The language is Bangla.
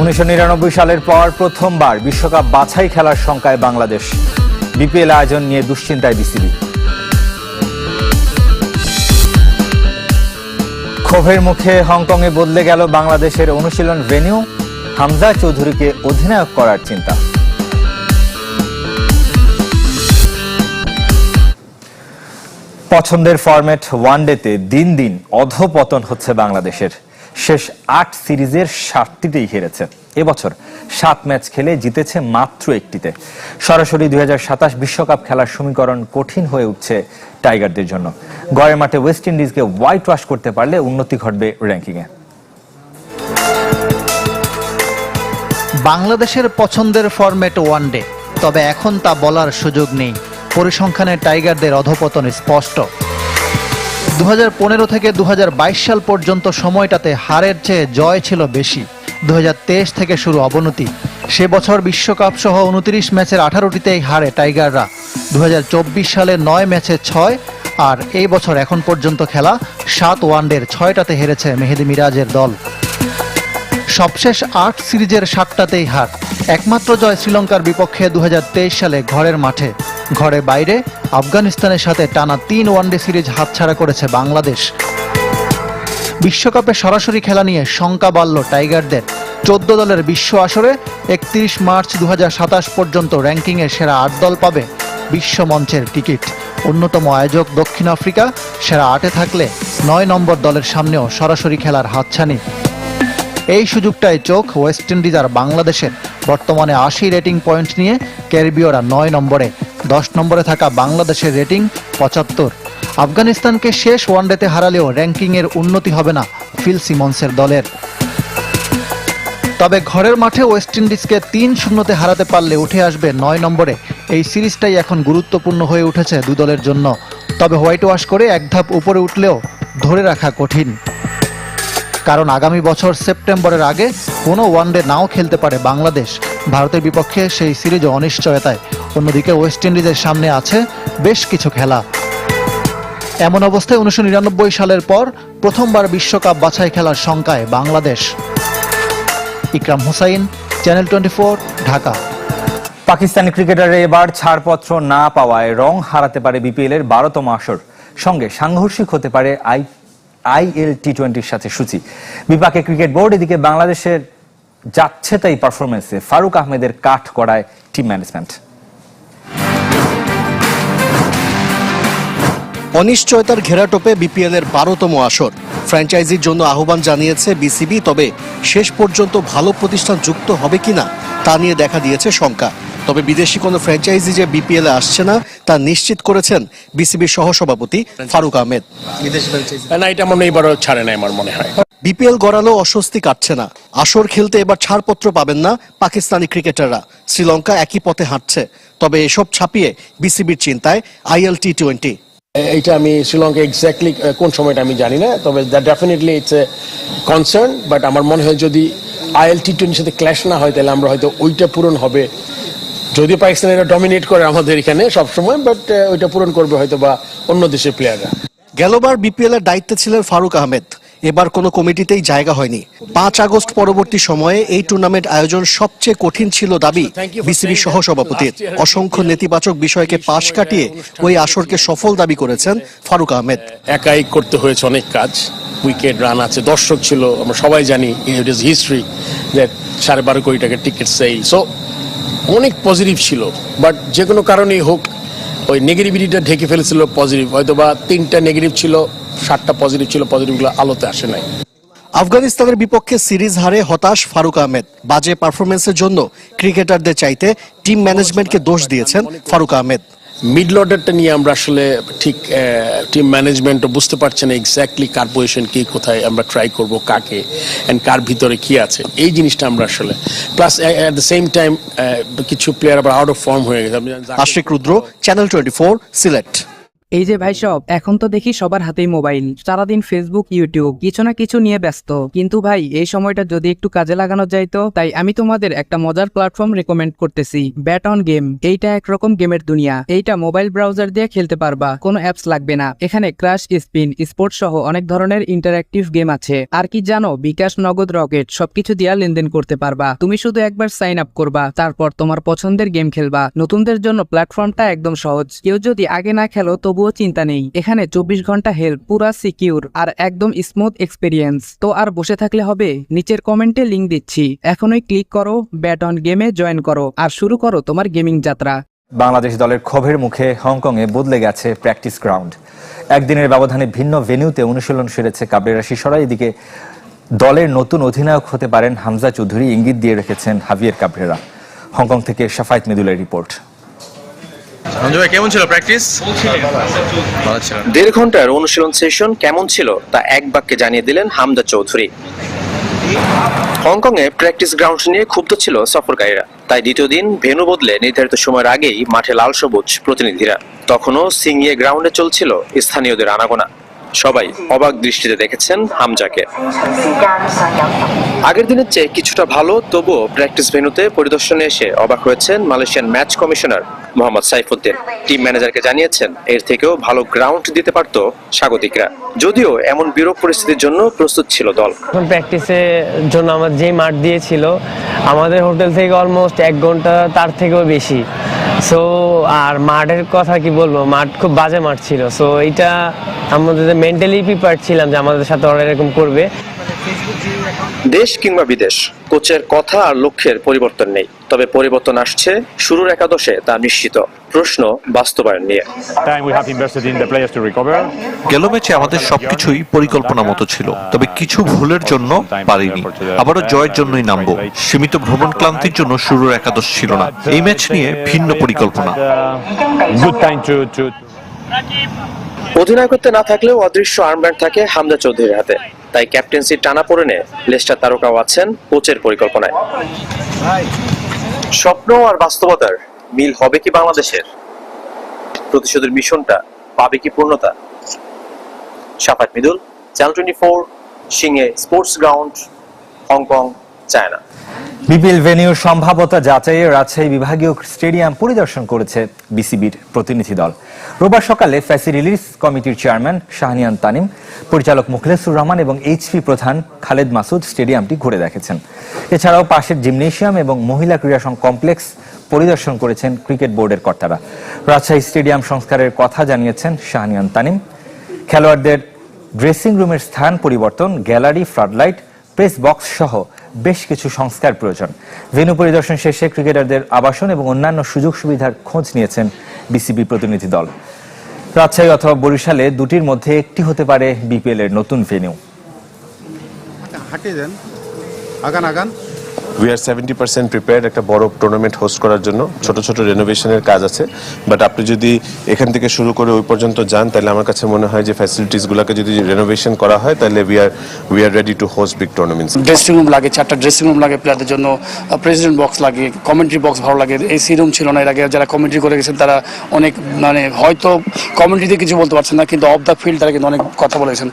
উনিশশো নিরানব্বই সালের পর প্রথমবার বিশ্বকাপ বাছাই খেলার শঙ্কায় বাংলাদেশ। বিপিএল আয়োজন নিয়ে দুশ্চিন্তায় বিসিবি। ক্ষোভের মুখে হংকংয়ে বদলে গেল বাংলাদেশের অনুশীলন ভেনিউ। হামজা চৌধুরীকে অধিনায়ক করার চিন্তা। পছন্দের ফরম্যাট ওয়ানডেতে দিন দিন অধপতন হচ্ছে বাংলাদেশের। শেষ আট সিরিজের সাতটিতেই হেরেছে। এবছর সাত ম্যাচ খেলে জিতেছে মাত্র একটিতে। সরাসরি দুই বিশ্বকাপ খেলার সমীকরণ কঠিন হয়ে উঠছে টাইগারদের জন্য। গড়ের মাঠে ওয়েস্ট ইন্ডিজকে হোয়াইট ওয়াশ করতে পারলে উন্নতি ঘটবে র্যাঙ্কিংয়ে। বাংলাদেশের পছন্দের ফরম্যাট ওয়ানডে তবে এখন তা বলার সুযোগ নেই। পরিসংখ্যানে টাইগারদের অধপতন স্পষ্ট। দু হাজার পনেরো থেকে দু হাজার বাইশ সাল পর্যন্ত সময়টাতে হারের চেয়ে জয় ছিল বেশি। দু হাজার তেইশ থেকে শুরু অবনতি। সে বছর বিশ্বকাপ সহ উনত্রিশ ম্যাচের আঠারোটিতেই হারে টাইগাররা। দু হাজার চব্বিশ সালে নয় ম্যাচে ছয় আর এই বছর এখন পর্যন্ত খেলা সাত ওয়ানডের ছয়টাতে হেরেছে মেহেদি মিরাজের দল। সবশেষ আট সিরিজের সাতটাতেই হার। একমাত্র জয় শ্রীলঙ্কার বিপক্ষে দু হাজার তেইশ সালে ঘরের মাঠে। ঘরে বাইরে আফগানিস্তানের সাথে টানা তিন ওয়ানডে সিরিজ হাতছাড়া করেছে বাংলাদেশ। বিশ্বকাপে সরাসরি খেলা নিয়ে শঙ্কা বাড়ল টাইগারদের। চোদ্দ দলের বিশ্ব আসরে একত্রিশ মার্চ দু হাজার সাতাশ পর্যন্ত র্যাঙ্কিংয়ে সেরা আট দল পাবে বিশ্ব মঞ্চের টিকিট। অন্যতম আয়োজক দক্ষিণ আফ্রিকা সেরা আটে থাকলে নয় নম্বর দলের সামনেও সরাসরি খেলার হাতছানি। এই সুযোগটায় চোখ ওয়েস্ট ইন্ডিজ আর বাংলাদেশের বর্তমানে আশি রেটিং পয়েন্ট নিয়ে ক্যারিবীয়রা নয় নম্বরে, দশ নম্বরে থাকা বাংলাদেশের রেটিং পঁচাত্তর। আফগানিস্তানকে শেষ ওয়ানডেতে হারালেও র্যাঙ্কিংয়ের উন্নতি হবে না ফিল সিমন্সের দলের। তবে ঘরের মাঠে ওয়েস্ট ইন্ডিজকে তিন শূন্যতে হারাতে পারলে উঠে আসবে নয় নম্বরে। এই সিরিজটাই এখন গুরুত্বপূর্ণ হয়ে উঠেছে দু দলের জন্য। তবে হোয়াইট ওয়াশ করে এক ধাপ উপরে উঠলেও ধরে রাখা কঠিন। কারণ আগামী বছর সেপ্টেম্বরের আগে কোনো ওয়ানডে নাও খেলতে পারে বাংলাদেশ। ভারতের বিপক্ষে সেই সিরিজও অনিশ্চয়তায়। অন্যদিকে ওয়েস্ট ইন্ডিজের সামনে আছে বেশ কিছু খেলা। এমন অবস্থায় উনিশশো নিরানব্বই সালের পর প্রথমবার বিশ্বকাপ বাছাই খেলার শঙ্কায় Bangladesh. Ikram Hussain channel twenty four Dhaka. Pakistani ক্রিকেটাররা এবার ছাড়পত্র না পাওয়ায় রং হারাতে পারে বিপিএল এর বারোতম আসর। সঙ্গে সাংঘর্ষিক হতে পারে আই আইএল টি টোয়েন্টির সাথে সূচি। বিপাকে ক্রিকেট বোর্ড, এদিকে বাংলাদেশের যাচ্ছে তাই পারফরমেন্সে ফারুক আহমেদের কাঠ করায় টিম ম্যানেজমেন্ট অনিশ্চয়তার ঘেরাটোপে বিপিএল এর বারোতম আসর। ফ্র্যাঞ্চাইজির জন্য আহ্বান জানিয়েছে বিসিবি, তবে শেষ পর্যন্ত ভালো প্রতিষ্ঠান যুক্ত হবে কিনা তা নিয়ে দেখা দিয়েছে শঙ্কা। তবে বিদেশি কোনো ফ্র্যাঞ্চাইজি যে বিপিএল আসছে না তা নিশ্চিত করেছেন বিসিবির সহসভাপতি ফারুক আহমেদ। না এটা মনে এবারও ছাড়ে না আমার মনে হয়। বিপিএল গড়ালো অস্বস্তি কাটছে না। আসর খেলতে এবার ছাড়পত্র পাবেন না পাকিস্তানি ক্রিকেটাররা। শ্রীলঙ্কা একই পথে হাঁটছে। তবে এসব ছাপিয়ে বিসিবির চিন্তায় আইএল টি টোয়েন্টি। এইটা আমি শ্রীলঙ্কা এক্স্যাক্টলি কোন সময়টা আমি জানি না তবে definitely it's a concern but আমার মনে হয় যদি আইএল টি টোয়েন্টির সাথে ক্ল্যাশ না হয় তাহলে আমরা হয়তো ওইটা পূরণ হবে যদিও পাকিস্তান এটা ডমিনেট করে আমাদের এখানে সবসময় বাট ওইটা পূরণ করবে হয়তো বা অন্য দেশের প্লেয়াররা গেলবার বিপিএল এর দায়িত্বে ছিলেন ফারুক আহমেদ। এবার কোনো কমিটিতেই জায়গা হয়নি। পাঁচ আগস্ট পরবর্তী সময়ে এই টুর্নামেন্ট আয়োজন সবচেয়ে কঠিন ছিল দাবি বিসিবি সহসভাপতির। অসংখ্য নেতিবাচক বিষয়কে পাশ কাটিয়ে ওই আসরকে সফল দাবি করেছেন ফারুক আহমেদ। একাই করতে হয়েছে অনেক কাজ। উইকেট রান আছে দর্শক ছিল আমরা সবাই জানি ইট ইজ হিস্ট্রি দ্যাট সাড়ে বারো কোটি টাকার টিকিট সেল সো অনেক পজিটিভ ছিল বাট যে কোনো কারণেই হোক, ওই নেগেটিভিটিটা ঢেকে ফেলেছিল পজিটিভ হয়তো বা তিনটা নেগেটিভ ছিল, সাতটা পজিটিভ ছিল পজিটিভগুলো আলোতে আসে নাই। আফগানিস্তানের বিপক্ষে সিরিজ হারে হতাশ ফারুক আহমেদ। বাজে পারফরমেন্সের জন্য ক্রিকেটারদের চাইতে টিম ম্যানেজমেন্টকে দোষ দিয়েছেন ফারুক আহমেদ। মিড অর্ডারটা নিয়ে আমরা আসলে ঠিক টিম ম্যানেজমেন্টও বুঝতে পারছে না এক্স্যাক্টলি কার পজিশন কি, কোথায় আমরা ট্রাই করব, কাকে অ্যান্ড কার ভিতরে কি আছে। এই জিনিসটা আমরা আসলে plus at the same time কিছু প্লেয়ার আবার আউট অফ ফর্ম হয়ে গেছে। Ashik Rudra channel twenty four Sylhet এই যে ভাই সব, এখন তো দেখি সবার হাতেই মোবাইল, সারাদিন ফেসবুক ইউটিউব কিছু না কিছু নিয়ে ব্যস্ত। কিন্তু ভাই, এই সময়টা যদি একটু কাজে লাগানো যায় তো? তাই আমি তোমাদের একটা মজার প্ল্যাটফর্ম রেকমেন্ড করতেছি ব্যাট অন গেম এইটা একরকম গেমের দুনিয়া। এইটা মোবাইল ব্রাউজার দিয়ে খেলতে পারবা, কোনো অ্যাপস লাগবে না। এখানে ক্রাশ স্পিন স্পোর্ট সহ অনেক ধরনের ইন্টারঅ্যাক্টিভ গেম আছে। আর কি জানো, বিকাশ, নগদ, রকেট, সবকিছু দিয়া লেনদেন করতে পারবা। তুমি শুধু একবার সাইন আপ করবা, তারপর তোমার পছন্দের গেম খেলবা। নতুনদের জন্য প্ল্যাটফর্মটা একদম সহজ। কেউ যদি আগে না খেলো তবুও চিন্তা নেই। এখানে চব্বিশ ঘণ্টা হেল্প পুরা সিকিউর আর একদম স্মুথ এক্সপিরিয়েন্স তো আর বসে থাকলে হবে? নিচের কমেন্টে লিঙ্ক দিচ্ছি। এখনই ক্লিক করো ব্যাট অন গেমে জয়েন করো। আর শুরু করো তোমার গেমিং যাত্রা। বাংলাদেশ দলের ক্ষোভের মুখে হংকংয়ে বদলে গেছে প্র্যাকটিস গ্রাউন্ড একদিনের ব্যবধানে ভিন্ন ভেন্যুতে অনুশীলন সেরেছে কাবরেরা শিশরা এদিকে দলের নতুন অধিনায়ক হতে পারেন হামজা চৌধুরী। ইঙ্গিত দিয়ে রেখেছেন হাভিয়ের কাবরেরা। হংকং থেকে সাফায়েত মিদুলের রিপোর্ট সঞ্জয় ভাই কেমন ছিল প্র্যাকটিস দেড় ঘণ্টার অনুশীলন সেশন কেমন ছিল তা এক বাক্যে জানিয়ে দিলেন হামদা চৌধুরী। হংকংয়ে প্র্যাকটিস গ্রাউন্ড নিয়ে ক্ষুব্ধ ছিল সফরকারীরা। তাই দ্বিতীয় দিন ভেনু বদলে নির্ধারিত সময়ের আগেই মাঠে লাল সবুজ প্রতিনিধিরা। তখনও সিংয়ে গ্রাউন্ডে চলছিল স্থানীয়দের আনাগোনা। সবাই অবাক দৃষ্টিতে দেখেছেন হামজাকে। আগের দিনের চেয়ে কিছুটা ভালো, তবুও প্র্যাকটিস ভেন্যুতে পরিদর্শনে এসে অবাক হয়েছেন Malaysian match commissioner Mohammad Saifuddin. Team ম্যানেজারকে জানিয়েছেন, এর থেকেও ভালো গ্রাউন্ড দিতে পারত স্বাগতিকরা। যদিও এমন বিরূপ পরিস্থিতির জন্য প্রস্তুত ছিল দল। প্র্যাকটিসের জন্য আমার যে মাঠ দিয়েছিল, আমাদের হোটেল থেকে অলমোস্ট এক ঘণ্টা তার থেকেও বেশি। সো আর মাঠের কথা কি বলব, মাঠ খুব বাজে মাঠ ছিল। সো এইটা আমাদের মেন্টালি প্রিপেয়ার ছিলাম যে আমাদের সাথে ওরা এরকম করবে। দেশ কিংবা বিদেশ কোচের কথা আর লক্ষ্যের পরিবর্তন নেই। তবে পরিবর্তন আসছে শুরুর একাদশে তা নিশ্চিত। প্রশ্ন বাস্তবায়ন নিয়ে. গেল ম্যাচে আমাদের সবকিছুই পরিকল্পনা মতো ছিল। তবে কিছু ভুলের জন্য পারিনি। আবারও জয়ের জন্যই নামবো। সীমিত ভ্রমণ ক্লান্তির জন্য শুরুর একাদশ ছিল না। এই ম্যাচ নিয়ে ভিন্ন পরিকল্পনা। অধিনায়কত্বে না থাকলেও অদৃশ্য আর্মব্যান্ড থাকে হামদা চৌধুরীর হাতে। তাই ক্যাপ্টেন্সির টানা পড়েনে লেস্টার তারকাও আছেন কোচের পরিকল্পনায়। স্বপ্ন আর বাস্তবতার মিল হবে কি বাংলাদেশের? প্রতিশোধের মিশনটা পাবে কি পূর্ণতা? Safat Midul, channel twenty four, সিংহে sports ground, Hong Kong, China. BPL ভেনিউর সম্ভাব্যতা যাচাইয়ে রাজশাহী বিভাগীয় স্টেডিয়াম পরিদর্শন করেছে বিসিবির প্রতিনিধি দল। রোববার সকালে ফ্যাসি রিলিজ কমিটির চেয়ারম্যান শাহনিয়ান তানিম, পরিচালক মুখলেসুর রহমান এবং এইচপি প্রধান খালেদ মাসুদ স্টেডিয়ামটি ঘুরে দেখেছেন। এছাড়াও পাশের জিমনেশিয়াম এবং মহিলা ক্রীড়া কমপ্লেক্স পরিদর্শন করেছেন ক্রিকেট বোর্ডের কর্তারা। রাজশাহী স্টেডিয়াম সংস্কারের কথা জানিয়েছেন শাহনিয়ান তানিম। খেলোয়াড়দের ড্রেসিং রুমের স্থান পরিবর্তন, গ্যালারি ফ্লাডলাইট প্রেস বক্স সহ বেশ কিছু সংস্কার প্রয়োজন। ভেনু পরিদর্শন শেষে ক্রিকেটারদের আবাসন এবং অন্যান্য সুযোগ সুবিধার খোঁজ নিয়েছেন বিসিবি প্রতিনিধি দল। রাজশাহী অথবা বরিশালে দুটির মধ্যে একটি হতে পারে বিপিএল এর নতুন দেন। আগান আগান। We are seventy percent prepared একটা বড় টুর্নামেন্ট হোস্ট করার জন্য। ছোট ছোট রেনোভেশনের কাজ আছে। বাট আপনি যদি এখান থেকে শুরু করে ওই পর্যন্ত যান, তাহলে আমার কাছে মনে হয় যে ফ্যাসিলিটিসগুলোকে যদি রেনোভেশন করা হয়, তাহলে we are we are ready to host big tournaments dressing room লাগে, চারটা ড্রেসিং রুম লাগে, প্লেয়ারদের জন্য প্রেসিডেন্ট বক্স লাগে কমেন্ট্রি বক্স ভালো লাগে। এসি রুম ছিল না, এর আগে যারা কমেন্ট্রি করে গেছেন, তারা অনেক মানে হয়তো কমেন্ট্রিতে কিছু বলতে পারছেন না, কিন্তু অফ দ্য ফিল্ড তারা কিন্তু অনেক কথা বলে গেছেন